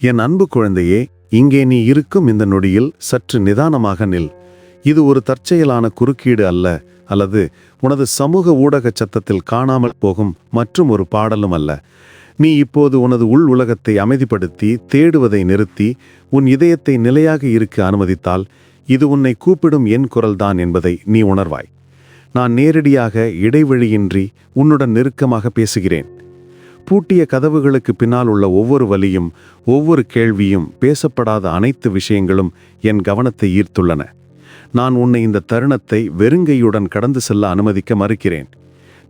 என் அன்பு குழந்தையே இங்கே நீ இருக்கும் இந்த நொடியில் சற்று நிதானமாக நில். இது ஒரு தற்செயலான குறுக்கீடு அல்ல அல்லது உனது சமூக ஊடக சத்தத்தில் காணாமல் போகும் மற்றும் ஒரு பாடலும் அல்ல. நீ இப்போது உனது உள் உலகத்தை அமைதிப்படுத்தி தேடுவதை நிறுத்தி உன் இதயத்தை நிலையாக இருக்க அனுமதித்தால் இது உன்னை கூப்பிடும் என் குரல்தான் என்பதை நீ உணர்வாய். நான் நேரடியாக இடைவெளியின்றி உன்னுடன் நெருக்கமாக பேசுகிறேன். பூட்டிய கதவுகளுக்கு பின்னால் உள்ள ஒவ்வொரு வலியும் ஒவ்வொரு கேள்வியும் பேசப்படாத அனைத்து விஷயங்களும் என் கவனத்தை ஈர்த்துள்ளன. நான் உன்னை இந்த தருணத்தை வெறுங்கையுடன் கடந்து செல்ல அனுமதிக்க மறுக்கிறேன்.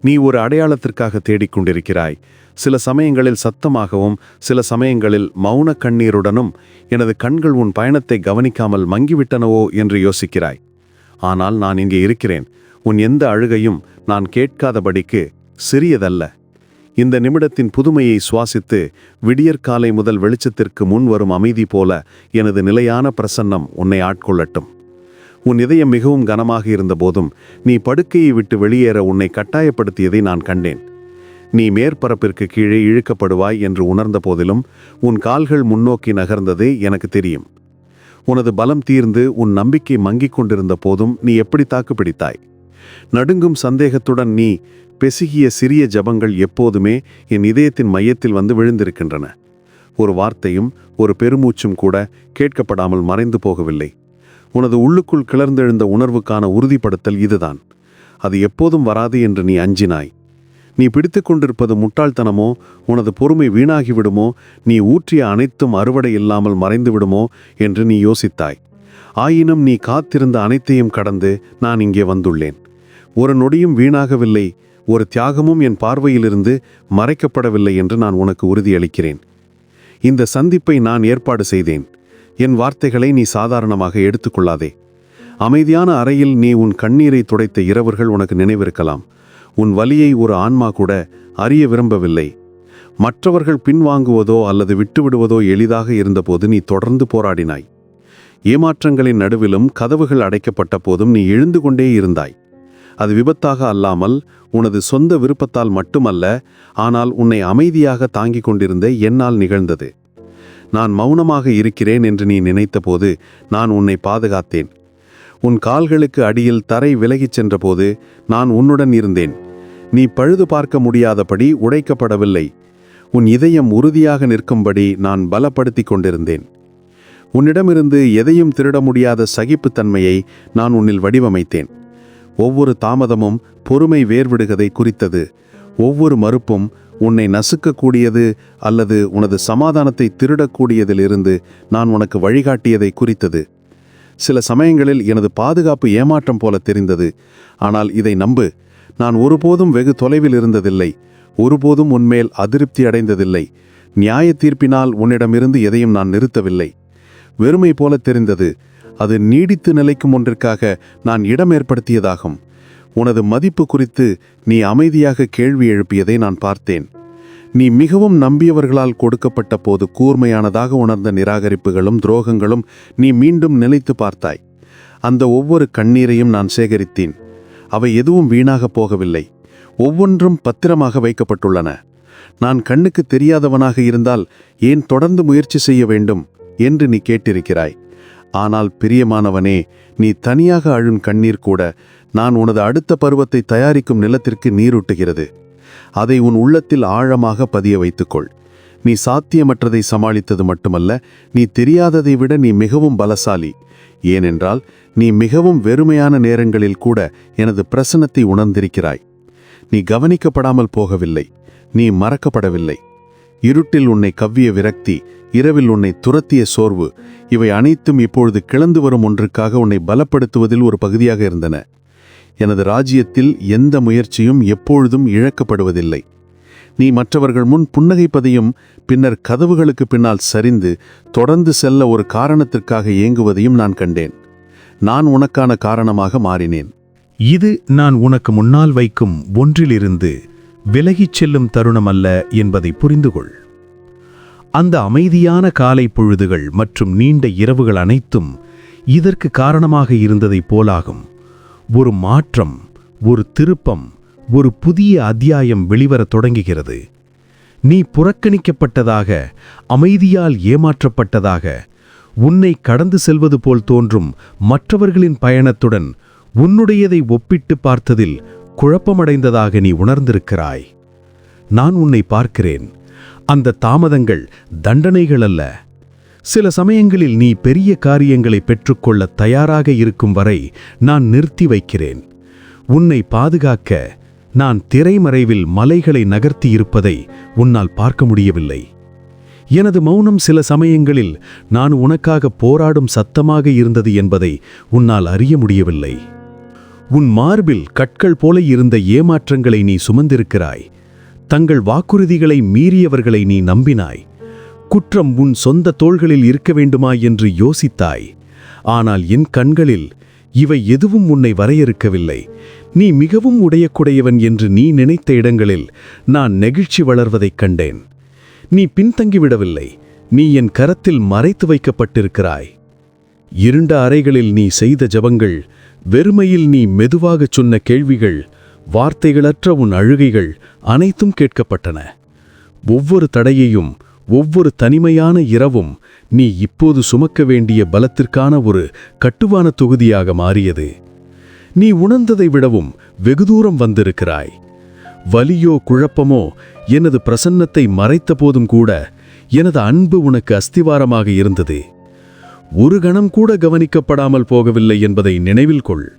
நீ ஒரு அடையாளத்திற்காக தேடிக்கொண்டிருக்கிறாய் சில சமயங்களில் சத்தமாகவும் சில சமயங்களில் மௌன கண்ணீருடனும் எனது கண்கள் உன் பயணத்தை கவனிக்காமல் மங்கிவிட்டனவோ என்று யோசிக்கிறாய். ஆனால் நான் இங்கே இருக்கிறேன். உன் எந்த அழுகையும் நான் கேட்காதபடிக்கு சிறியதல்ல. இந்த நிமிடத்தின் புதுமையை சுவாசித்து விடியற்காலை முதல் வெளிச்சத்திற்கு முன் வரும் அமைதி போல எனது நிலையான பிரசன்னம் உன்னை ஆட்கொள்ளட்டும். உன் இதயம் மிகவும் கனமாக இருந்தபோதும் நீ படுக்கையை விட்டு வெளியேற உன்னை கட்டாயப்படுத்தியதை நான் கண்டேன். நீ மேற்பரப்பிற்கு கீழே இழுக்கப்படுவாய் என்று உணர்ந்த போதிலும் உன் கால்கள் முன்னோக்கி நகர்ந்ததே எனக்கு தெரியும். உனது பலம் தீர்ந்து உன் நம்பிக்கை மங்கிக் கொண்டிருந்த போதும் நீ எப்படி தாக்குப்பிடித்தாய்? நடுங்கும் சந்தேகத்துடன் நீ பெசுகிய சிறிய ஜபங்கள் எப்போதுமே என் இதயத்தின் மையத்தில் வந்து விழுந்திருக்கின்றன. ஒரு வார்த்தையும் ஒரு பெருமூச்சும் கூட கேட்கப்படாமல் மறைந்து போகவில்லை. உனது உள்ளுக்குள் கிளர்ந்தெழுந்த உணர்வுக்கான உறுதிப்படுத்தல் இதுதான். அது எப்போதும் வராது என்று நீ அஞ்சினாய். நீ பிடித்து கொண்டிருப்பது முட்டாள்தனமோ உனது பொறுமை வீணாகிவிடுமோ நீ ஊற்றிய அனைத்தும் அறுவடை இல்லாமல் மறைந்து விடுமோ என்று நீ யோசித்தாய். ஆயினும் நீ காத்திருந்த அனைத்தையும் கடந்து நான் இங்கே வந்துள்ளேன். ஒரு நொடியும் வீணாகவில்லை ஒரு தியாகமும் என் பார்வையிலிருந்து மறைக்கப்படவில்லை என்று நான் உனக்கு உறுதியளிக்கிறேன். இந்த சந்திப்பை நான் ஏற்பாடு செய்தேன். என் வார்த்தைகளை நீ சாதாரணமாக எடுத்துக்கொள்ளாதே. அமைதியான அறையில் நீ உன் கண்ணீரை துடைத்த இரவர்கள் உனக்கு நினைவிருக்கலாம். உன் வலியை ஒரு ஆன்மா கூட அறிய விரும்பவில்லை. மற்றவர்கள் பின்வாங்குவதோ அல்லது விட்டுவிடுவதோ எளிதாக இருந்தபோது நீ தொடர்ந்து போராடினாய். ஏமாற்றங்களின் நடுவிலும் கதவுகள் அடைக்கப்பட்ட போதும் நீ எழுந்து கொண்டே இருந்தாய். அது விபத்தாக அல்லாமல் உனது சொந்த விருப்பத்தால் மட்டுமல்ல ஆனால் உன்னை அமைதியாக தாங்கிக் கொண்டிருந்த என்னால் நிகழ்ந்தது. நான் மௌனமாக இருக்கிறேன் என்று நீ நினைத்தபோது நான் உன்னை பாதுகாத்தேன். உன் கால்களுக்கு அடியில் தரை விலகிச் சென்றபோது நான் உன்னுடன் இருந்தேன். நீ பழுது பார்க்க முடியாதபடி உடைக்கப்படவில்லை. உன் இதயம் உறுதியாக நிற்கும்படி நான் பலப்படுத்திக் கொண்டிருந்தேன். உன்னிடமிருந்து எதையும் திருட முடியாத சகிப்புத்தன்மையை நான் உன்னில் வடிவமைத்தேன். ஒவ்வொரு தாமதமும் பொறுமை வேர்விடுகதை குறித்தது. ஒவ்வொரு மறுப்பும் உன்னை நசுக்கக்கூடியது அல்லது உனது சமாதானத்தை திருடக்கூடியதிலிருந்து நான் உனக்கு வழிகாட்டியதை குறித்தது. சில சமயங்களில் எனது பாதுகாப்பு ஏமாற்றம் போல தெரிந்தது. ஆனால் இதை நம்பு நான் ஒருபோதும் வெகு தொலைவில் இருந்ததில்லை. ஒருபோதும் உன்மேல் அதிருப்தி அடைந்ததில்லை. நியாய தீர்ப்பினால் உன்னிடமிருந்து எதையும் நான் நிறுத்தவில்லை. வெறுமை போல தெரிந்தது அது நீடித்து நிலைக்கும் ஒன்றிற்காக நான் இடம் ஏற்படுத்தியதாகும். உனது மதிப்பு குறித்து நீ அமைதியாக கேள்வி எழுப்பியதை நான் பார்த்தேன். நீ மிகவும் நம்பியவர்களால் கொடுக்கப்பட்ட போது கூர்மையானதாக உணர்ந்த நிராகரிப்புகளும் துரோகங்களும் நீ மீண்டும் நிலைத்து பார்த்தாய். அந்த ஒவ்வொரு கண்ணீரையும் நான் சேகரித்தேன். அவை எதுவும் வீணாக போகவில்லை. ஒவ்வொன்றும் பத்திரமாக வைக்கப்பட்டுள்ளன. நான் கண்ணுக்கு தெரியாதவனாக இருந்தால் ஏன் தொடர்ந்து முயற்சி செய்ய வேண்டும் என்று நீ கேட்டிருக்கிறாய். ஆனால் பிரியமானவனே நீ தனியாக அழும் கண்ணீர் கூட நான் உனது அடுத்த பருவத்தை தயாரிக்கும் நிலத்திற்கு நீரூட்டுகிறது. அதை உன் உள்ளத்தில் ஆழமாக பதிய வைத்துக்கொள். நீ சாத்தியமற்றதை சமாளித்தது மட்டுமல்ல நீ தெரியாததை விட நீ மிகவும் பலசாலி. ஏனென்றால் நீ மிகவும் வெறுமையான நேரங்களில் கூட எனது பிரசனத்தை உணர்ந்திருக்கிறாய். நீ கவனிக்கப்படாமல் போகவில்லை. நீ மறக்கப்படவில்லை. இருட்டில் உன்னை கவ்விய விரக்தி இரவில் உன்னை துரத்திய சோர்வு இவை அனைத்தும் இப்பொழுது கிளந்து வரும் ஒன்றுக்காக உன்னை பலப்படுத்துவதில் ஒரு பகுதியாக இருந்தன. எனது ராஜ்யத்தில் எந்த முயற்சியும் எப்பொழுதும் இழக்கப்படுவதில்லை. நீ மற்றவர்கள் முன் புன்னகைப்பதையும் பின்னர் கதவுகளுக்கு பின்னால் சரிந்து தொடர்ந்து செல்ல ஒரு காரணத்திற்காக ஏங்குவதையும் நான் கண்டேன். நான் உனக்கான காரணமாக மாறினேன். இது நான் உனக்கு முன்னால் வைக்கும் ஒன்றிலிருந்து விலகிச் செல்லும் தருணம் அல்ல என்பதை புரிந்து கொள் அந்த அமைதியான காலை பொழுதுகள் மற்றும் நீண்ட இரவுகள் அனைத்தும் இதற்கு காரணமாக இருந்ததைப் போலாகும். ஒரு மாற்றம் ஒரு திருப்பம் ஒரு புதிய அத்தியாயம் வெளிவரத் தொடங்குகிறது. நீ புறக்கணிக்கப்பட்டதாக அமைதியால் ஏமாற்றப்பட்டதாக உன்னை கடந்து செல்வது போல் தோன்றும் மற்றவர்களின் பயணத்துடன் உன்னுடையதை ஒப்பிட்டு பார்த்ததில் குழப்பமடைந்ததாக நீ உணர்ந்திருக்கிறாய். நான் உன்னை பார்க்கிறேன். அந்த தாமதங்கள் தண்டனைகள் அல்ல சில சமயங்களில் நீ பெரிய காரியங்களை பெற்றுக்கொள்ள தயாராக இருக்கும் வரை நான் நிறுத்தி வைக்கிறேன். உன்னை பாதுகாக்க நான் திரைமறைவில் மலைகளை நகர்த்தி இருப்பதை உன்னால் பார்க்க முடியவில்லை. எனது மௌனம் சில சமயங்களில் நான் உனக்காக போராடும் சத்தமாக இருந்தது என்பதை உன்னால் அறிய முடியவில்லை. உன் மார்பில் கற்கள் போல இருந்த ஏமாற்றங்களை நீ சுமந்திருக்கிறாய். தங்கள் வாக்குறுதிகளை மீறியவர்களை நீ நம்பினாய். குற்றம் உன் சொந்த தோள்களில் இருக்க வேண்டுமா என்று யோசித்தாய். ஆனால் என் கண்களில் இவை எதுவும் உன்னை வரையறுக்கவில்லை. நீ மிகவும் உடையக்குடையவன் என்று நீ நினைத்த இடங்களில் நான் நெகிழ்ச்சி வளர்வதைக் கண்டேன். நீ பின்தங்கிவிடவில்லை. நீ என் கரத்தில் மறைத்து வைக்கப்பட்டிருக்கிறாய். இருண்ட அறைகளில் நீ செய்த ஜபங்கள் வெறுமையில் நீ மெதுவாகச் சொன்ன கேள்விகள் வார்த்தைகளற்ற உன் அழுகைகள் அனைத்தும் கேட்கப்பட்டன. ஒவ்வொரு தடையையும் ஒவ்வொரு தனிமையான இரவும் நீ இப்போது சுமக்க வேண்டிய பலத்திற்கான ஒரு கட்டுவான தொகுதியாக மாறியது. நீ உணர்ந்ததை விடவும் வெகு தூரம் வந்திருக்கிறாய். வலியோ குழப்பமோ எனது பிரசன்னத்தை மறைத்த போதும் கூட எனது அன்பு உனக்கு அஸ்திவாரமாக இருந்தது. ஒரு கணம் கூட கவனிக்கப்படாமல் போகவில்லை என்பதை நினைவில் கொள்.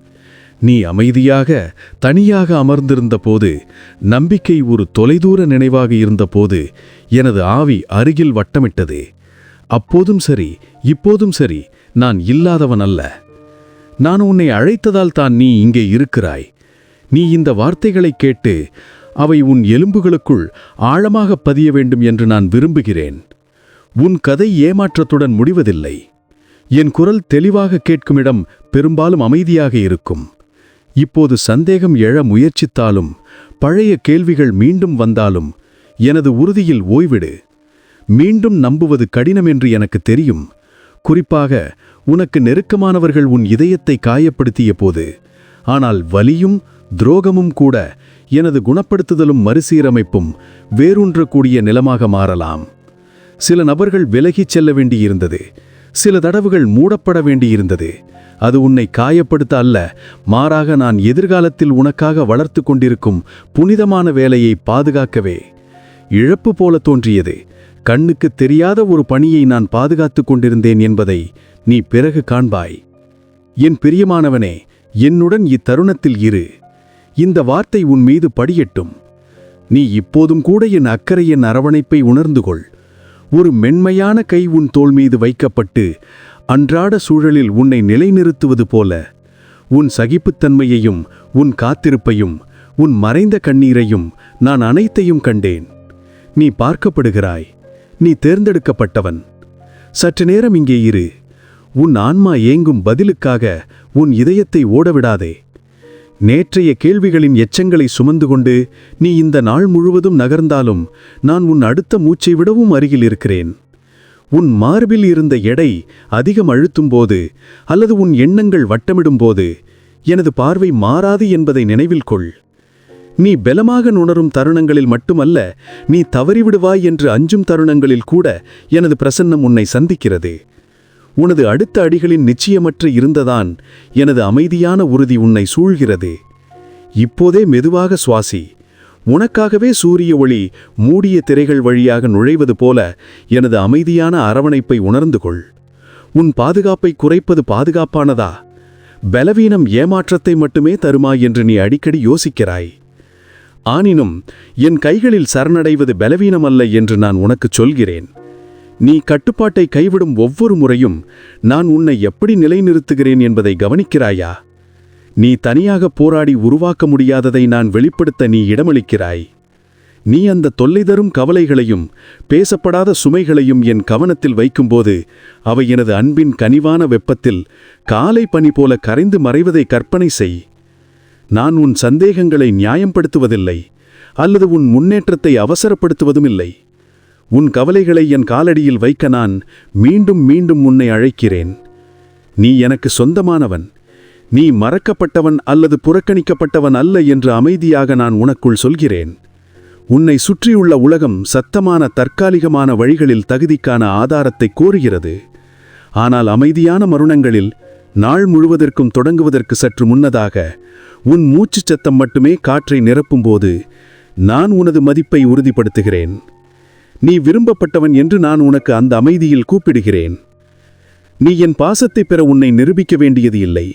நீ அமைதியாக தனியாக அமர்ந்திருந்த போது நம்பிக்கை ஒரு தொலைதூர நினைவாக இருந்தபோது எனது ஆவி அருகில் வட்டமிட்டது. அப்போதும் சரி இப்போதும் சரி நான் இல்லாதவன் அல்ல. நான் உன்னை அழைத்ததால் தான் நீ இங்கே இருக்கிறாய். நீ இந்த வார்த்தைகளைக் கேட்டு அவை உன் எலும்புகளுக்குள் ஆழமாக பதிய வேண்டும் என்று நான் விரும்புகிறேன். உன் கதை ஏமாற்றத்துடன் முடிவதில்லை. என் குரல் தெளிவாக கேட்குமிடம் பெரும்பாலும் அமைதியாக இருக்கும். இப்போது சந்தேகம் எழ முயற்சித்தாலும் பழைய கேள்விகள் மீண்டும் வந்தாலும் எனது உறுதியில் ஓய்விடு. மீண்டும் நம்புவது கடினம் என்று எனக்கு தெரியும். குறிப்பாக உனக்கு நெருக்கமானவர்கள் உன் இதயத்தை காயப்படுத்திய போது. ஆனால் வலியும் துரோகமும் கூட எனது குணப்படுத்துதலும் மறுசீரமைப்பும் வேரூன்றக்கூடிய நிலமாக மாறலாம். சில நபர்கள் விலகிச் செல்ல வேண்டியிருந்தது. சில தடவுகள் மூடப்பட வேண்டியிருந்தது. அது உன்னை காயப்படுத்த அல்ல மாறாக நான் எதிர்காலத்தில் உனக்காக வளர்த்து கொண்டிருக்கும் புனிதமான வேலையை பாதுகாக்கவே. இழப்பு போல தோன்றியது. கண்ணுக்கு தெரியாத ஒரு பணியை நான் பாதுகாத்துக் கொண்டிருந்தேன் என்பதை நீ பிறகு காண்பாய். என் பிரியமானவனே என்னுடன் இத்தருணத்தில் இரு. இந்த வார்த்தை உன் மீது படியட்டும். நீ இப்போதும் கூட என் அக்கறையின் அரவணைப்பை உணர்ந்து கொள். ஒரு மென்மையான கை உன் தோள் மீது வைக்கப்பட்டு அன்றாட சூழலில் உன்னை நிலைநிறுத்துவது போல உன் சகிப்புத்தன்மையையும் உன் காத்திருப்பையும் உன் மறைந்த கண்ணீரையும் நான் அனைத்தையும் கண்டேன். நீ பார்க்கப்படுகிறாய் நீ தேர்ந்தெடுக்கப்பட்டவன். சற்று நேரம் இங்கே இரு உன் ஆன்மா ஏங்கும் பதிலுக்காக உன் இதயத்தை ஓடவிடாதே. நேற்றைய கேள்விகளின் எச்சங்களை சுமந்து கொண்டு நீ இந்த நாள் முழுவதும் நகர்ந்தாலும் நான் உன் அடுத்த மூச்சை விடவும் அருகில் இருக்கிறேன். உன் மார்பில் இருந்த எடை அதிகம் அழுத்தும்போது அல்லது உன் எண்ணங்கள் வட்டமிடும்போது எனது பார்வை மாறாது என்பதை நினைவில் கொள். நீ பலமாக நுணரும் தருணங்களில் மட்டுமல்ல நீ தவறிவிடுவாய் என்று அஞ்சும் தருணங்களில் கூட எனது பிரசன்னம் உன்னை சந்திக்கிறது. உனது அடுத்த அடிகளின் நிச்சயமற்ற இருந்ததான் எனது அமைதியான உறுதி உன்னை சூழ்கிறது. இப்போதே மெதுவாக சுவாசி. உனக்காகவே சூரிய ஒளி மூடிய திரைகள் வழியாக நுழைவது போல எனது அமைதியான அரவணைப்பை உணர்ந்து கொள். உன் பாதுகாப்பை குறைப்பது பாதுகாப்பானதா? பலவீனம் ஏமாற்றத்தை மட்டுமே தருமா என்று நீ அடிக்கடி யோசிக்கிறாய். ஆனினும் என் கைகளில் சரணடைவது பலவீனமல்ல என்று நான் உனக்குச் சொல்கிறேன். நீ கட்டுப்பாட்டை கைவிடும் ஒவ்வொரு முறையும் நான் உன்னை எப்படி நிலைநிறுத்துகிறேன் என்பதை கவனிக்கிறாயா? நீ தனியாக போராடி உருவாக்க முடியாததை நான் வெளிப்படுத்த நீ இடமளிக்கிறாய். நீ அந்த தொல்லை தரும் கவலைகளையும் பேசப்படாத சுமைகளையும் என் கவனத்தில் வைக்கும்போது அவை எனது அன்பின் கனிவான வெப்பத்தில் காலை பனி போல கரைந்து மறைவதை கற்பனை செய். நான் உன் சந்தேகங்களை நியாயப்படுத்துவதில்லை அல்லது உன் முன்னேற்றத்தை அவசரப்படுத்துவதும் இல்லை உன் கவலைகளை என் காலடியில் வைக்க நான் மீண்டும் மீண்டும் உன்னை அழைக்கிறேன். நீ எனக்கு சொந்தமானவன். நீ மறக்கப்பட்டவன் அல்லது புறக்கணிக்கப்பட்டவன் அல்ல என்று அமைதியாக நான் உனக்குள் சொல்கிறேன். உன்னை சுற்றியுள்ள உலகம் சத்தமான தற்காலிகமான வழிகளில் தகுதிக்கான ஆதாரத்தை கோருகிறது. ஆனால் அமைதியான மருணங்களில் நாள் முழுவதற்கும் தொடங்குவதற்கு சற்று முன்னதாக உன் மூச்சுச் சத்தம் மட்டுமே காற்றை நிரப்பும்போது நான் உனது மதிப்பை உறுதிப்படுத்துகிறேன். நீ விரும்பப்பட்டவன் என்று நான் உனக்கு அந்த அமைதியில் கூப்பிடுகிறேன். நீ என் பாசத்தை பெற உன்னை நிரூபிக்க வேண்டியது இல்லை.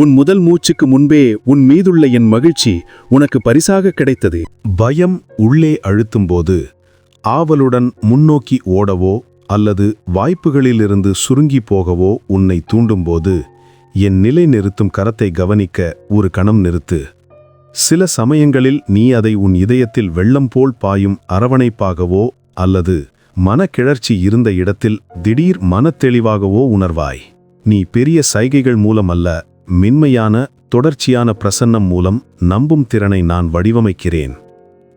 உன் முதல் மூச்சுக்கு முன்பே உன் மீதுள்ள என் மகிழ்ச்சி உனக்கு பரிசாக கிடைத்தது. பயம் உள்ளே அழுத்தும்போது ஆவலுடன் முன்னோக்கி ஓடவோ அல்லது வாய்ப்புகளிலிருந்து சுருங்கி போகவோ உன்னை தூண்டும்போது என் நிலை நிறுத்தும் கரத்தை கவனிக்க ஒரு கணம் நிறுத்து. சில சமயங்களில் நீ அதை உன் இதயத்தில் வெள்ளம் போல் பாயும் அரவணைப்பாகவோ அல்லது மனக்கிளர்ச்சி இருந்த இடத்தில் திடீர் மனத்தெளிவாகவோ உணர்வாய். நீ பெரிய சைகைகள் மூலம் அல்ல மென்மையான தொடர்ச்சியான பிரசன்னம் மூலம் நம்பும் திறனை நான் வடிவமைக்கிறேன்.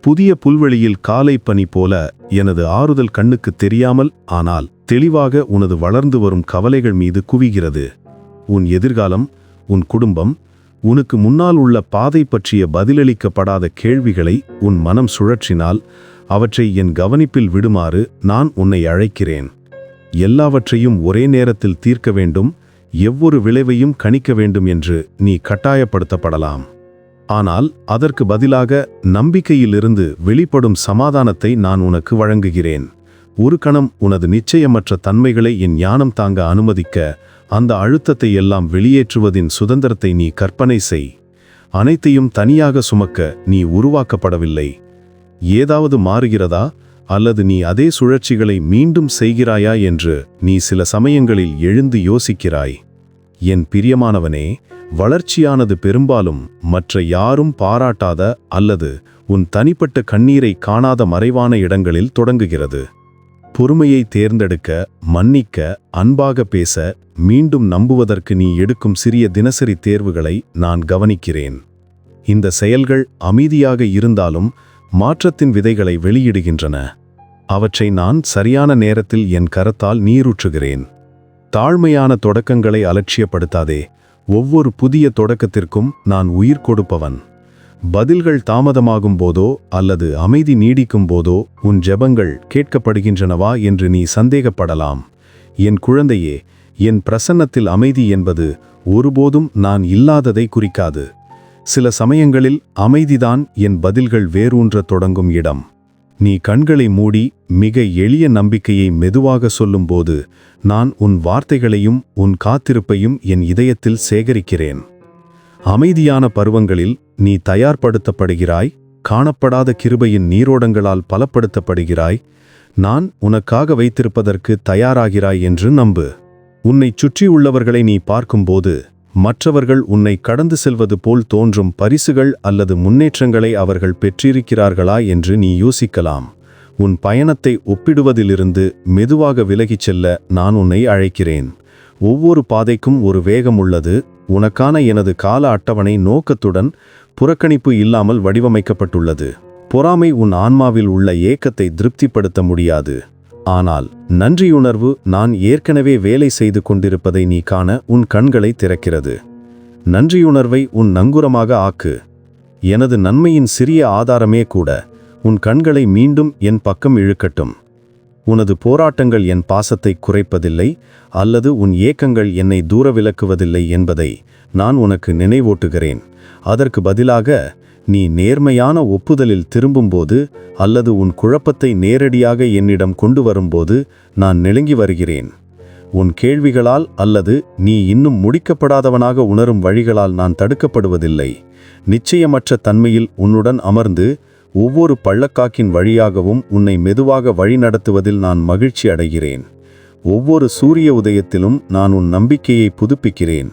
புதிய புல்வெளியில் காலை பனி போல எனது ஆறுதல் கண்ணுக்கு தெரியாமல் ஆனால் தெளிவாக உனது வளர்ந்து வரும் கவலைகள் மீது குவிகிறது. உன் எதிர்காலம் உன் குடும்பம் உனக்கு முன்னால் உள்ள பாதை பற்றிய பதிலளிக்கப்படாத கேள்விகளை உன் மனம் சுழற்றினால் அவற்றை என் கவனிப்பில் விடுமாறு நான் உன்னை அழைக்கிறேன். எல்லாவற்றையும் ஒரே நேரத்தில் தீர்க்க வேண்டும் எவ்வொரு விளைவையும் கணிக்க வேண்டும் என்று நீ கட்டாயப்படுத்தப்படலாம். ஆனால் அதற்கு பதிலாக நம்பிக்கையிலிருந்து வெளிப்படும் சமாதானத்தை நான் உனக்கு வழங்குகிறேன். ஒரு கணம் உனது நிச்சயமற்ற தன்மைகளை என் ஞானம் தாங்க அனுமதிக்க அந்த அழுத்தத்தை எல்லாம் வெளியேற்றுவதின் சுதந்திரத்தை நீ கற்பனை செய். அனைத்தையும் தனியாக சுமக்க நீ உருவாக்கப்படவில்லை. ஏதாவது மாறுகிறதா? அல்லது நீ அதே சுழற்சிகளை மீண்டும் செய்கிறாயா என்று நீ சில சமயங்களில் எழுந்து யோசிக்கிறாய். என் பிரியமானவனே வளர்ச்சியானது பெரும்பாலும் மற்ற யாரும் பாராட்டாத அல்லது உன் தனிப்பட்ட கண்ணீரை காணாத மறைவான இடங்களில் தொடங்குகிறது. பொறுமையை தேர்ந்தெடுக்க மன்னிக்க அன்பாக பேச மீண்டும் நம்புவதற்கு நீ எடுக்கும் சிறிய தினசரி தேர்வுகளை நான் கவனிக்கிறேன். இந்த செயல்கள் அமைதியாக இருந்தாலும் மாற்றத்தின் விதைகளை வெளியிடுகின்றன. அவற்றை நான் சரியான நேரத்தில் என் கரத்தால் நீரூற்றுகிறேன். தாழ்மையான தொடக்கங்களை அலட்சியப்படுத்தாதே. ஒவ்வொரு புதிய தொடக்கத்திற்கும் நான் உயிர் கொடுப்பவன். பதில்கள் தாமதமாகும் போதோ அல்லது அமைதி நீடிக்கும் போதோ உன் ஜெபங்கள் கேட்கப்படுகின்றனவா என்று நீ சந்தேகப்படலாம். என் குழந்தையே என் பிரசன்னத்தில் அமைதி என்பது ஒருபோதும் நான் இல்லாததை குறிக்காது. சில சமயங்களில் அமைதிதான் என் பதில்கள் வேரூன்ற தொடங்கும் இடம். நீ கண்களை மூடி மிக எளிய நம்பிக்கையை மெதுவாக சொல்லும்போது நான் உன் வார்த்தைகளையும் உன் காத்திருப்பையும் என் இதயத்தில் சேகரிக்கிறேன். அமைதியான பருவங்களில் நீ தயார்படுத்தப்படுகிறாய் காணப்படாத கிருபையின் நீரோடங்களால் பலப்படுத்தப்படுகிறாய் நான் உனக்காக வைத்திருப்பதற்கு தயாராகிறாய் என்று நம்பு. உன்னைச் சுற்றியுள்ளவர்களை நீ பார்க்கும்போது மற்றவர்கள் உன்னை கடந்து செல்வது போல் தோன்றும் பரிசுகள் அல்லது முன்னேற்றங்களை அவர்கள் பெற்றிருக்கிறார்களா என்று நீ யோசிக்கலாம். உன் பயணத்தை ஒப்பிடுவதிலிருந்து மெதுவாக விலகிச் செல்ல நான் உன்னை அழைக்கிறேன். ஒவ்வொரு பாதைக்கும் ஒரு வேகம் உள்ளது. உனக்கான எனது கால அட்டவணை நோக்கத்துடன் புறக்கணிப்பு இல்லாமல் வடிவமைக்கப்பட்டுள்ளது. பொறாமை உன் ஆன்மாவில் உள்ள ஏக்கத்தை திருப்திப்படுத்த முடியாது. ஆனால் நன்றியுணர்வு நான் ஏற்கனவே வேலை செய்து கொண்டிருப்பதை நீ காண உன் கண்களை திறக்கிறது. நன்றியுணர்வை உன் நங்குரமாக ஆக்கு. எனது நன்மையின் சிறிய ஆதாரமே கூட உன் கண்களை மீண்டும் என் பக்கம் இழுக்கட்டும். உனது போராட்டங்கள் என் பாசத்தை குறைப்பதில்லை அல்லது உன் ஏக்கங்கள் என்னை தூர விலக்குவதில்லை என்பதை நான் உனக்கு நினைவூட்டுகிறேன். அதற்கு பதிலாக நீ நேர்மையான ஒப்புதலில் திரும்பும்போது அல்லது உன் குழப்பத்தை நேரடியாக என்னிடம் கொண்டு வரும்போது நான் நெருங்கி வருகிறேன். உன் கேள்விகளால் அல்லது நீ இன்னும் முடிக்கப்படாதவனாக உணரும் வழிகளால் நான் தடுக்கப்படுவதில்லை. நிச்சயமற்ற தன்மையில் உன்னுடன் அமர்ந்து ஒவ்வொரு பள்ளக்காக்கின் வழியாகவும் உன்னை மெதுவாக வழிநடத்துவதில் நான் மகிழ்ச்சி அடைகிறேன். ஒவ்வொரு சூரிய உதயத்திலும் நான் உன் நம்பிக்கையை புதுப்பிக்கிறேன்.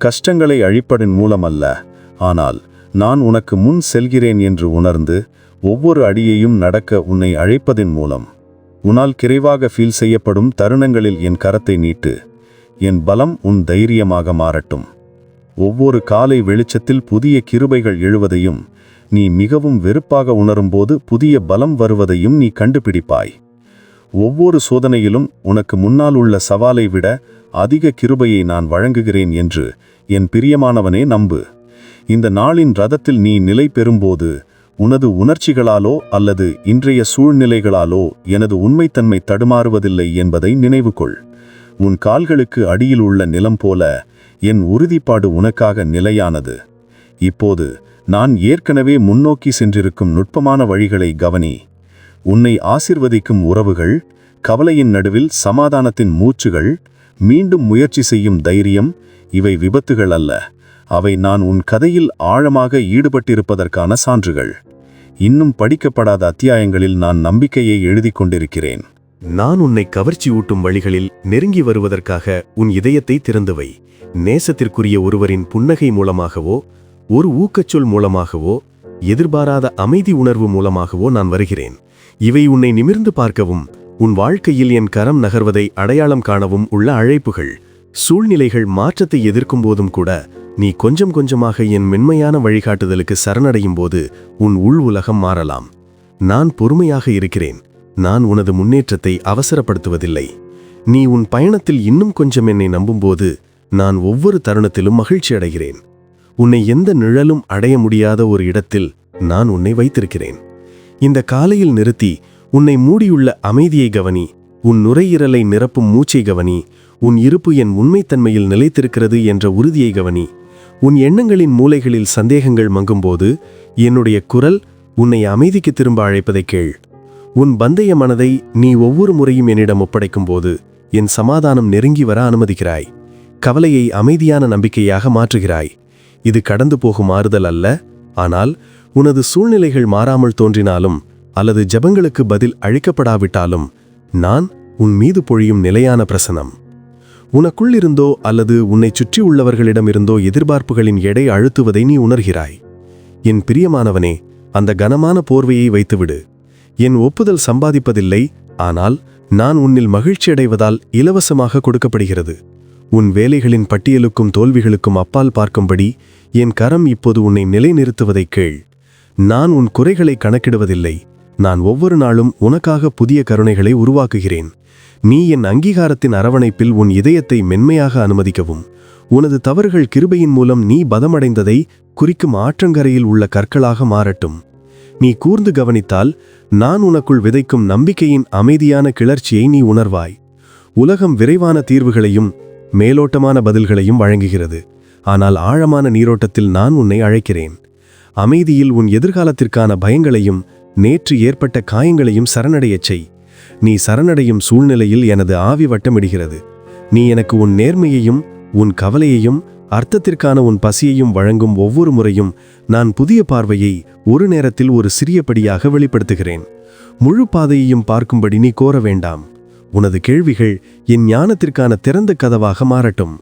கஷ்டங்களை அழிப்பதன் மூலமல்ல. ஆனால் நான் உனக்கு முன் செல்கிறேன் என்று உணர்ந்து ஒவ்வொரு அடியையும் நடக்க உன்னை அழைப்பதின் மூலம். உன்னால் கிரைவாக ஃபீல் செய்யப்படும் தருணங்களில் என் கரத்தை நீட்டு. என் பலம் உன் தைரியமாக மாறட்டும். ஒவ்வொரு காலை வெளிச்சத்தில் புதிய கிருபைகள் எழுவதையும் நீ மிகவும் வெறுப்பாக உணரும்போது புதிய பலம் வருவதையும் நீ கண்டுபிடிப்பாய். ஒவ்வொரு சோதனையிலும் உனக்கு முன்னால் உள்ள சவாலை விட அதிக கிருபையை நான் வழங்குகிறேன் என்று என் பிரியமானவனே நம்பு. இந்த நாளின் ரதத்தில் நீ நிலை பெறும்போது உனது உணர்ச்சிகளாலோ அல்லது இன்றைய சூழ்நிலைகளாலோ எனது உண்மைத்தன்மை தடுமாறுவதில்லை என்பதை நினைவுகொள். உன் கால்களுக்கு அடியில் உள்ள நிலம் போல என் உறுதிப்பாடு உனக்காக நிலையானது. இப்போது நான் ஏற்கனவே முன்னோக்கி சென்றிருக்கும் நுட்பமான வழிகளை கவனி. உன்னை ஆசிர்வதிக்கும் உறவுகள் கவலையின் நடுவில் சமாதானத்தின் மூச்சுகள் மீண்டும் முயற்சி செய்யும் தைரியம் இவை விபத்துகள் அல்ல. அவை நான் உன் கதையில் ஆழமாக ஈடுபட்டிருப்பதற்கான சான்றுகள். இன்னும் படிக்கப்படாத அத்தியாயங்களில் நான் நம்பிக்கையை எழுதிக் கொண்டிருக்கிறேன். நான் உன்னை கவர்ச்சி ஊட்டும் வழிகளில் நெருங்கி வருவதற்காக உன் இதயத்தை திறந்தவை. நேசத்திற்குரிய ஒருவரின் புன்னகை மூலமாகவோ ஒரு ஊக்கச்சொல் மூலமாகவோ எதிர்பாராத அமைதி உணர்வு மூலமாகவோ நான் வருகிறேன். இவை உன்னை நிமிர்ந்து பார்க்கவும் உன் வாழ்க்கையில் என் கரம் நகர்வதை அடையாளம் காணவும் உள்ள அழைப்புகள். சூழ்நிலைகள் மாற்றத்தை எதிர்க்கும் போதும் கூட நீ கொஞ்சம் கொஞ்சமாக என் மென்மையான வழிகாட்டுதலுக்கு சரணடையும் போது உன் உள் உலகம் மாறலாம். நான் பொறுமையாக இருக்கிறேன். நான் உனது முன்னேற்றத்தை அவசரப்படுத்துவதில்லை. நீ உன் பயணத்தில் இன்னும் கொஞ்சம் என்னை நம்பும்போது நான் ஒவ்வொரு தருணத்திலும் மகிழ்ச்சி அடைகிறேன். உன்னை எந்த நிழலும் அடைய முடியாத ஒரு இடத்தில் நான் உன்னை வைத்திருக்கிறேன். இந்த காலையில் நிறுத்தி உன்னை மூடியுள்ள அமைதியை கவனி உன் நுரையீரலை நிரப்பும் மூச்சை கவனி உன் இருப்பு என் உண்மைத்தன்மையில் நிலைத்திருக்கிறது என்ற உறுதியை கவனி. உன் எண்ணங்களின் மூலைகளில் சந்தேகங்கள் மங்கும்போது என்னுடைய குரல் உன்னை அமைதிக்கு திரும்ப அழைப்பதை கேள். உன் பந்தய மனதை நீ ஒவ்வொரு முறையும் என்னிடம் ஒப்படைக்கும் போது என் சமாதானம் நெருங்கி வர அனுமதிக்கிறாய். கவலையை அமைதியான நம்பிக்கையாக மாற்றுகிறாய். இது கடந்து போகும் மாறுதல் அல்ல ஆனால் உனது சூழ்நிலைகள் மாறாமல் தோன்றினாலும் அல்லது ஜபங்களுக்கு பதில் அழிக்கப்படாவிட்டாலும் நான் உன் மீது பொழியும் நிலையான பிரசனம். உனக்குள்ளிருந்தோ அல்லது உன்னை சுற்றியுள்ளவர்களிடமிருந்தோ எதிர்பார்ப்புகளின் எடை அழுத்துவதை நீ உணர்கிறாய். என் பிரியமானவனே அந்த கனமான போர்வையை வைத்துவிடு. என் ஒப்புதல் சம்பாதிப்பதில்லை ஆனால் நான் உன்னில் மகிழ்ச்சியடைவதால் இலவசமாக கொடுக்கப்படுகிறது. உன் வேலைகளின் பட்டியலுக்கும் தோல்விகளுக்கும் அப்பால் பார்க்கும்படி என் கரம் இப்போது உன்னை நிலைநிறுத்துவதைக் கேள். நான் உன் குறைகளை கணக்கிடுவதில்லை நான் ஒவ்வொரு நாளும் உனக்காக புதிய கருணைகளை உருவாக்குகிறேன். நீ என் அங்கீகாரத்தின் அரவணைப்பில் உன் இதயத்தை மென்மையாக அனுமதிக்கவும். உனது தவறுகள் கிருபையின் மூலம் நீ பதமடைந்ததை குறிக்கும் ஆற்றங்கரையில் உள்ள கற்களாக மாறட்டும். நீ கூர்ந்து கவனித்தால் நான் உனக்குள் விதைக்கும் நம்பிக்கையின் அமைதியான கிளர்ச்சியை நீ உணர்வாய். உலகம் விரைவான தீர்வுகளையும் மேலோட்டமான பதில்களையும் வழங்குகிறது. ஆனால் ஆழமான நீரோட்டத்தில் நான் உன்னை அழைக்கிறேன். அமைதியில் உன் எதிர்காலத்திற்கான பயங்களையும் நேற்று ஏற்பட்ட காயங்களையும் சரணடையச் செய். நீ சரணடையும் சூழ்நிலையில் எனது ஆவி வட்டமிடுகிறது. நீ எனக்கு உன் நேர்மையையும் உன் கவலையையும் அர்த்தத்திற்கான உன் பசியையும் வழங்கும் ஒவ்வொரு முறையும் நான் புதிய பார்வையை ஒரு நேரத்தில் ஒரு சிறியபடியாக வெளிப்படுத்துகிறேன். முழு பாதையையும் பார்க்கும்படி நீ கோர வேண்டாம். உனது கேள்விகள் என் ஞானத்திற்கான திறந்த கதவாக மாறட்டும்.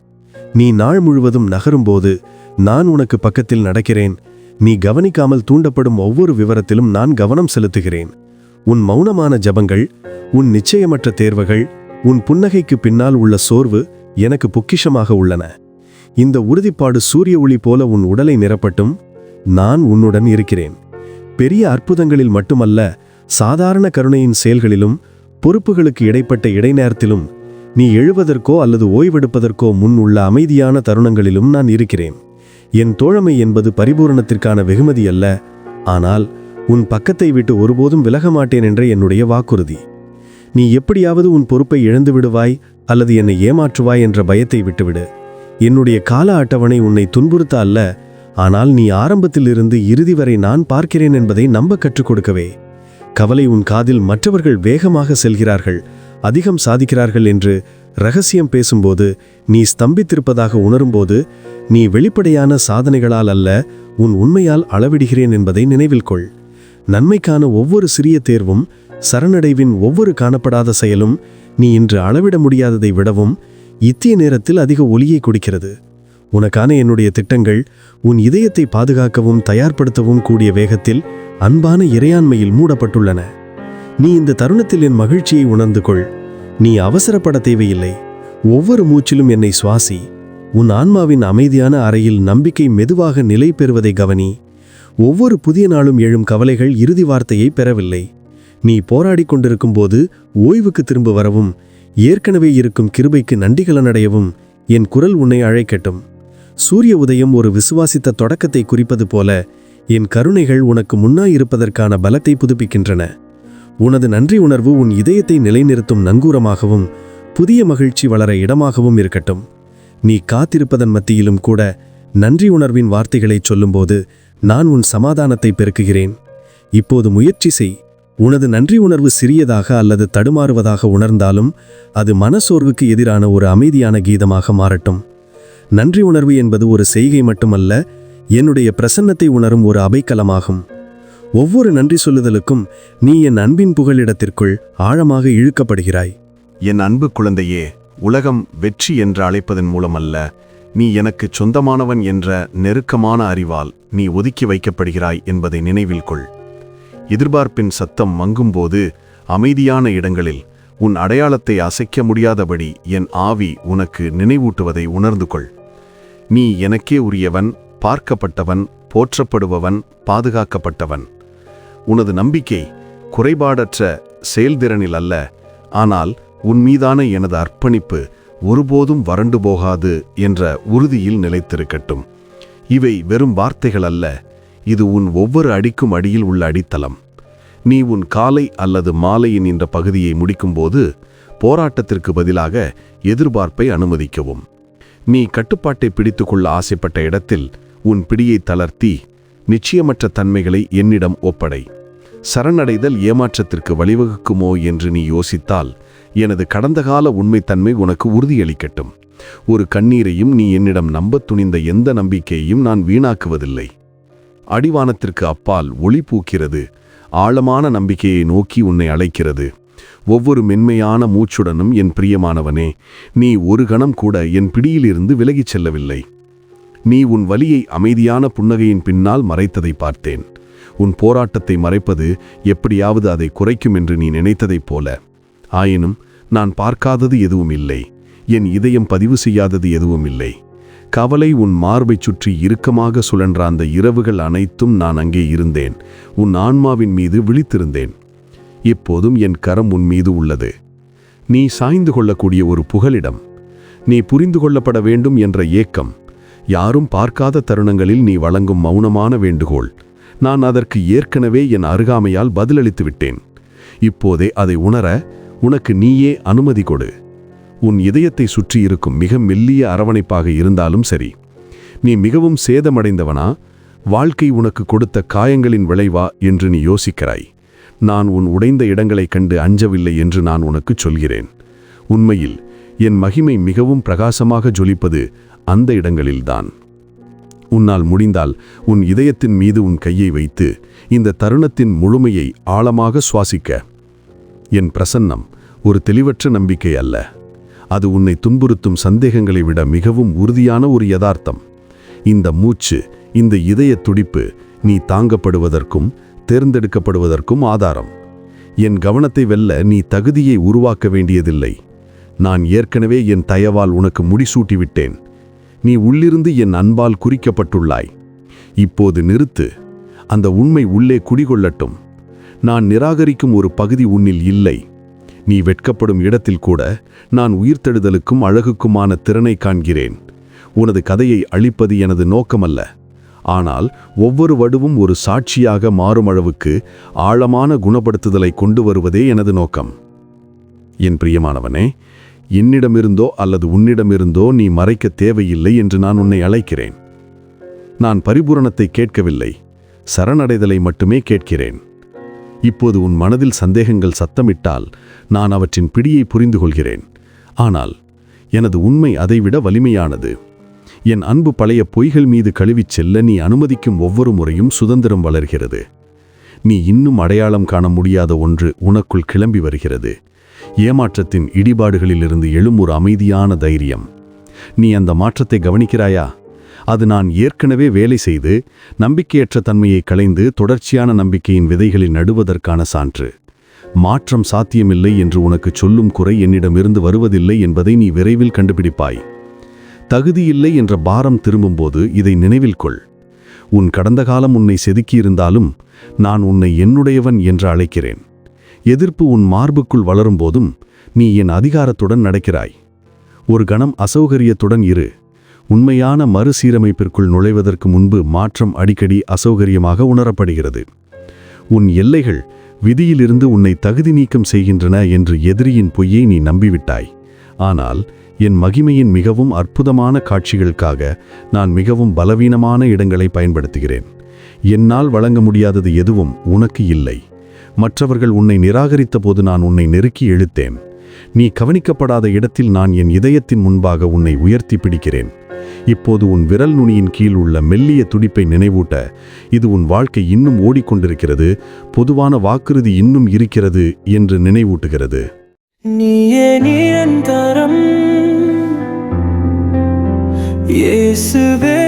நீ நாள் முழுவதும் நகரும்போது நான் உனக்கு பக்கத்தில் நடக்கிறேன். நீ கவனிக்காமல் தூண்டப்படும் ஒவ்வொரு விவரத்திலும் நான் கவனம் செலுத்துகிறேன். உன் மௌனமான ஜபங்கள் உன் நிச்சயமற்ற தேர்வுகள் உன் புன்னகைக்கு பின்னால் உள்ள சோர்வு எனக்கு பொக்கிஷமாக உள்ளன. இந்த உறுதிப்பாடு சூரிய ஒளி போல உன் உடலை நிரப்பட்டும். நான் உன்னுடன் இருக்கிறேன். பெரிய அற்புதங்களில் மட்டுமல்ல சாதாரண கருணையின் செயல்களிலும் பொறுப்புகளுக்கு இடைப்பட்ட இடைநேரத்திலும் நீ எழுவதற்கோ அல்லது ஓய்வெடுப்பதற்கோ முன் உள்ள அமைதியான தருணங்களிலும் நான் இருக்கிறேன். என் தோழமை என்பது பரிபூரணத்திற்கான வெகுமதி அல்ல ஆனால் உன் பக்கத்தை விட்டு ஒருபோதும் விலக மாட்டேன் என்ற என்னுடைய வாக்குறுதி. நீ எப்படியாவது உன் பொறுப்பை இழந்து விடுவாய் அல்லது என்னை ஏமாற்றுவாய் என்ற பயத்தை விட்டுவிடு. என்னுடைய கால அட்டவணை உன்னை துன்புறுத்த அல்ல ஆனால் நீ ஆரம்பத்திலிருந்து இறுதி வரை நான் பார்க்கிறேன் என்பதை நம்ப கற்றுக் கொடுக்கவே. கவலை உன் காதில் மற்றவர்கள் வேகமாக செல்கிறார்கள் அதிகம் சாதிக்கிறார்கள் என்று ரகசியம் பேசும்போது நீ ஸ்தம்பித்திருப்பதாக உணரும்போது நீ வெளிப்படையான சாதனைகளால் அல்ல உன் உண்மையால் அளவிடுகிறேன் என்பதை நினைவில் கொள். நன்மைக்கான ஒவ்வொரு சிறிய தேர்வும் சரணடைவின் ஒவ்வொரு காணப்படாத செயலும் நீ இன்று அளவிட முடியாததை விடவும் இத்திய நேரத்தில் அதிக ஒளியை கொடுக்கிறது. உனக்கான என்னுடைய திட்டங்கள் உன் இதயத்தை பாதுகாக்கவும் தயார்படுத்தவும் கூடிய வேகத்தில் அன்பான இறையாண்மையில் மூடப்பட்டுள்ளன. நீ இந்த தருணத்தில் என் மகிழ்ச்சியை உணர்ந்து கொள். நீ அவசரப்பட தேவையில்லை. ஒவ்வொரு மூச்சிலும் என்னை சுவாசி. உன் ஆன்மாவின் அமைதியான அறையில் நம்பிக்கை மெதுவாக நிலை பெறுவதை கவனி. ஒவ்வொரு புதிய நாளும் எழும் கவலைகள் இறுதி வார்த்தையை பெறவில்லை. நீ போராடி கொண்டிருக்கும் போது ஓய்வுக்கு திரும்ப வரவும் ஏற்கனவே இருக்கும் கிருபைக்கு நன்றிகளனடையவும் என் குரல் உன்னை அழைக்கட்டும். சூரிய உதயம் ஒரு விசுவாசித்த தொடக்கத்தை குறிப்பது போல என் கருணைகள் உனக்கு முன்னாயிருப்பதற்கான பலத்தை புதுப்பிக்கின்றன. உனது நன்றி உணர்வு உன் இதயத்தை நிலைநிறுத்தும் நங்கூரமாகவும் புதிய மகிழ்ச்சி வளர இடமாகவும் இருக்கட்டும். நீ காத்திருப்பதன் மத்தியிலும் கூட நன்றி உணர்வின் வார்த்தைகளைச் சொல்லும்போது நான் உன் சமாதானத்தை பெருக்குகிறேன். இப்போது முயற்சி செய். உனது நன்றி உணர்வு சிறியதாக அல்லது தடுமாறுவதாக உணர்ந்தாலும் அது மனசோர்வுக்கு எதிரான ஒரு அமைதியான கீதமாக மாறட்டும். நன்றி உணர்வு என்பது ஒரு செய்கை மட்டுமல்ல என்னுடைய பிரசன்னத்தை உணரும் ஒரு அபைக்கலமாகும். ஒவ்வொரு நன்றி சொல்லுதலுக்கும் நீ என் அன்பின் புகலிடத்திற்குள் ஆழமாக இழுக்கப்படுகிறாய். என் அன்பு குழந்தையே உலகம் வெற்றி என்று அழைப்பதன் மூலமல்ல நீ எனக்கு சொந்தமானவன் என்ற நெருக்கமான அறிவால் நீ ஒதுக்கி வைக்கப்படுகிறாய் என்பதை நினைவில் கொள். எதிர்பார்ப்பின் சத்தம் மங்கும்போது அமைதியான இடங்களில் உன் அடையாளத்தை அசைக்க முடியாதபடி என் ஆவி உனக்கு நினைவூட்டுவதை உணர்ந்து கொள். நீ எனக்கே உரியவன் பார்க்கப்பட்டவன் போற்றப்படுபவன் பாதுகாக்கப்பட்டவன். உனது நம்பிக்கை குறைபாடற்ற செயல்திறனில் அல்ல. ஆனால் உன் மீதான எனது அர்ப்பணிப்பு ஒருபோதும் வறண்டு போகாது என்ற உறுதியில் நிலைத்திருக்கட்டும். இவை வெறும் வார்த்தைகள் அல்ல. இது உன் ஒவ்வொரு அடிக்கும் அடியில் உள்ள அடித்தளம். நீ உன் காலை அல்லது மாலையின் இந்த பகுதியை முடிக்கும்போது போராட்டத்திற்கு பதிலாக எதிர்பார்ப்பை அனுமதிக்கவும். நீ கட்டுப்பாட்டை பிடித்துக்கொள்ள ஆசைப்பட்ட இடத்தில் உன் பிடியை தளர்த்தி நிச்சயமற்ற தன்மைகளை என்னிடம் ஒப்படை. சரணடைதல் ஏமாற்றத்திற்கு வழிவகுக்குமோ என்று நீ யோசித்தால் எனது கடந்த கால உண்மைத்தன்மை உனக்கு உறுதியளிக்கட்டும். ஒரு கண்ணீரையும் நீ என்னிடம் நம்பத் துணிந்த எந்த நம்பிக்கையையும் நான் வீணாக்குவதில்லை. அடிவானத்திற்கு அப்பால் ஒளி பூக்கிறது ஆழமான நம்பிக்கையை நோக்கி உன்னை அழைக்கிறது. ஒவ்வொரு மென்மையான மூச்சுடனும் என் பிரியமானவனே நீ ஒரு கணம் கூட என் பிடியிலிருந்து விலகிச் செல்லவில்லை. நீ உன் வலியை அமைதியான புன்னகையின் பின்னால் மறைத்ததை பார்த்தேன். உன் போராட்டத்தை மறைப்பது எப்படியாவது அதை குறைக்கும் என்று நீ நினைத்ததைப் போல. ஆயினும் நான் பார்க்காதது எதுவும் இல்லை. என் இதயம் பதிவு செய்யாதது எதுவும் இல்லை. கவலை உன் மார்பைச் சுற்றி இறுக்கமாக சுழன்ற அந்த இரவுகள் அனைத்தும் நான் அங்கே இருந்தேன். உன் ஆன்மாவின் மீது விழித்திருந்தேன். இப்போதும் என் கரம் உன் மீது உள்ளது. நீ சாய்ந்து கொள்ளக்கூடிய ஒரு புகலிடம். நீ புரிந்து கொள்ளப்பட வேண்டும் என்ற ஏக்கம். யாரும் பார்க்காத தருணங்களில் நீ வழங்கும் மௌனமான வேண்டுகோள். நான் அதற்கு ஏற்கனவே என் அருகாமையால் பதிலளித்து விட்டேன். இப்போதே அதை உணர உனக்கு நீயே அனுமதி கொடு. உன் இதயத்தை சுற்றி இருக்கும் மிக மெல்லிய அரவணைப்பாக இருந்தாலும் சரி. நீ மிகவும் சேதமடைந்தவனா? வாழ்க்கை உனக்கு கொடுத்த காயங்களின் விளைவா என்று நீ யோசிக்கிறாய். நான் உன் உடைந்த இடங்களைக் கண்டு அஞ்சவில்லை என்று நான் உனக்கு சொல்கிறேன். உண்மையில் என் மகிமை மிகவும் பிரகாசமாக ஜொலிப்பது அந்த இடங்களில்தான். உன்னால் முடிந்தால் உன் இதயத்தின் மீது உன் கையை வைத்து இந்த தருணத்தின் முழுமையை ஆழமாக சுவாசிக்க. என் பிரசன்னம் ஒரு தெளிவற்ற நம்பிக்கை அல்ல. அது உன்னை துன்புறுத்தும் சந்தேகங்களை விட மிகவும் உறுதியான ஒரு யதார்த்தம். இந்த மூச்சு இந்த இதய துடிப்பு நீ தாங்கப்படுவதற்கும் தேர்ந்தெடுக்கப்படுவதற்கும் ஆதாரம். என் கவனத்தை வெல்ல நீ தகுதியை உருவாக்க வேண்டியதில்லை. நான் ஏற்கனவே என் தயவால் உனக்கு முடிசூட்டிவிட்டேன். நீ உள்ளிருந்து என் அன்பால் குறிக்கப்பட்டுள்ளாய். இப்போது நிறுத்து. அந்த உண்மை உள்ளே குடிகொள்ளட்டும். நான் நிராகரிக்கும் ஒரு பகுதி உன்னில் இல்லை. நீ வெட்கப்படும் இடத்தில் கூட நான் உயிர்த்தெழுதலுக்கும் அழகுக்குமான திறனை காண்கிறேன். உனது கதையை அழிப்பது எனது நோக்கமல்ல. ஆனால் ஒவ்வொரு வடுவும் ஒரு சாட்சியாக மாறும் அளவுக்கு ஆழமான குணப்படுத்துதலை கொண்டு வருவதே எனது நோக்கம். என் பிரியமானவனே என்னிடமிருந்தோ அல்லது உன்னிடமிருந்தோ நீ மறைக்க தேவையில்லை என்று நான் உன்னை அழைக்கிறேன். நான் பரிபூரணத்தை கேட்கவில்லை. சரணடைதலை மட்டுமே கேட்கிறேன். இப்போது உன் மனதில் சந்தேகங்கள் சத்தமிட்டால் நான் அவற்றின் பிடியை புரிந்து கொள்கிறேன் ஆனால் எனது உண்மை அதைவிட வலிமையானது. என் அன்பு பழைய பொய்கள் மீது கழுவிச் செல்ல நீ அனுமதிக்கும் ஒவ்வொரு முறையும் சுதந்திரம் வளர்கிறது. நீ இன்னும் அடையாளம் காண முடியாத ஒன்று உனக்குள் கிளம்பி வருகிறது. ஏமாற்றத்தின் இடிபாடுகளிலிருந்து எழும் ஒரு அமைதியான தைரியம். நீ அந்த மாற்றத்தை கவனிக்கிறாயா? அது நான் ஏற்கனவே வேலை செய்து நம்பிக்கையற்ற தன்மையை களைந்து தொடர்ச்சியான நம்பிக்கையின் விதைகளில் நடுவதற்கான சான்று. மாற்றம் சாத்தியமில்லை என்று உனக்கு சொல்லும் குறை என்னிடமிருந்து வருவதில்லை என்பதை நீ விரைவில் கண்டுபிடிப்பாய். தகுதியில்லை என்ற பாரம் திரும்பும்போது இதை நினைவில் கொள். உன் கடந்த காலம் உன்னை செதுக்கியிருந்தாலும் நான் உன்னை என்னுடையவன் என்று அழைக்கிறேன். எதிர்ப்பு உன் மார்புக்குள் வளரும்போதும் நீ என் அதிகாரத்துடன் நடக்கிறாய். ஒரு கணம் அசௌகரியத்துடன் இரு. உண்மையான மறுசீரமைப்பிற்குள் நுழைவதற்கு முன்பு மாற்றம் அடிக்கடி அசௌகரியமாக உணரப்படுகிறது. உன் எல்லைகள் விதியிலிருந்து உன்னை தகுதி நீக்கம் செய்கின்றன என்று எதிரியின் பொய்யை நீ நம்பிவிட்டாய். ஆனால் என் மகிமையின் மிகவும் அற்புதமான காட்சிகளுக்காக நான் மிகவும் பலவீனமான இடங்களை பயன்படுத்துகிறேன். என்னால் வழங்க முடியாதது எதுவும் உனக்கு இல்லை. மற்றவர்கள் உன்னை நிராகரித்த போது நான் உன்னை நெருக்கி இழுத்தேன் நீ கவனிக்கப்படாத இடத்தில் நான் என் இதயத்தின் முன்பாக உன்னை உயர்த்தி பிடிக்கிறேன். இப்போது உன் விரல் நுனியின் கீழ் உள்ள மெல்லிய துடிப்பை நினைவூட்ட இது உன் வாழ்க்கை இன்னும் ஓடிக்கொண்டிருக்கிறது பொதுவான வாக்குறுதி இன்னும் இருக்கிறது என்று நினைவூட்டுகிறது. நீயே நிரந்தரம். இயேசுவே